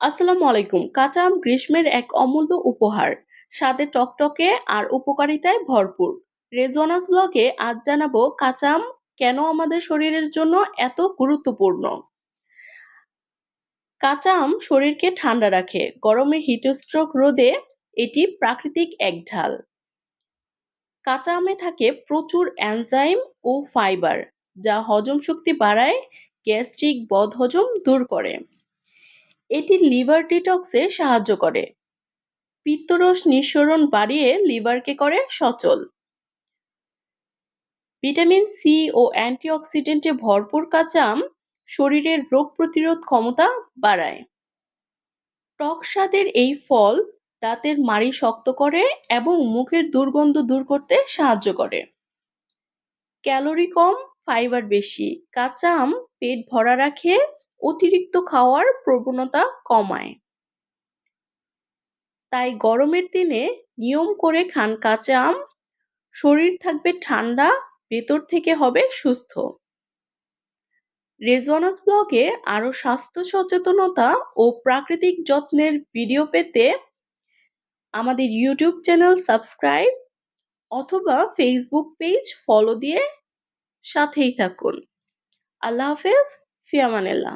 আসসালামু আলাইকুম। কাঁচা আম গ্রীষ্মের এক অমূল্য উপহার। স্বাদে টকটকে আর উপকারিতায় ভরপুর। রেজওয়ানাস ব্লগে আজ জানাব কাঁচা আম কেন আমাদের শরীরের জন্য এত গুরুত্বপূর্ণ। কাঁচা আম শরীরকে ঠান্ডা রাখে। গরমে হিটস্ট্রোক রোধে এটি প্রাকৃতিক এক ঢাল। কাঁচা আমে থাকে প্রচুর এনজাইম ও ফাইবার যা হজম শক্তি বাড়ায় গ্যাস্ট্রিক বদহজম দূর করে। এটি লিভার ডিটক্সে সাহায্য করে। পিত্তরস নিঃসরণ বাড়িয়ে লিভারকে করে সচল। ভিটামিন সি ও অ্যান্টিঅক্সিডেন্টে ভরপুর কাঁচা আম শরীরের রোগ প্রতিরোধ ক্ষমতা বাড়ায়। টক স্বাদের এই ফল দাঁতের মাড়ি শক্ত করে এবং মুখের দুর্গন্ধ দূর করতে সাহায্য করে। ক্যালোরি কম, ফাইবার বেশি কাঁচা আম পেট ভরা রাখে অতিরিক্ত খাওয়ার প্রবণতা কমায়। তাই গরমের দিনে নিয়ম করে খান কাঁচা আম, শরীর থাকবে ঠান্ডা, ভেতর থেকে হবে সুস্থ। রেজওয়ানাস ব্লগে আরও স্বাস্থ্য সচেতনতা ও প্রাকৃতিক যত্নের ভিডিও পেতে আমাদের ইউটিউব চ্যানেল সাবস্ক্রাইব অথবা ফেসবুক পেজ ফলো দিয়ে সাথেই থাকুন। আল্লাহ হাফেজ। ফিয়ামানেল্লাহ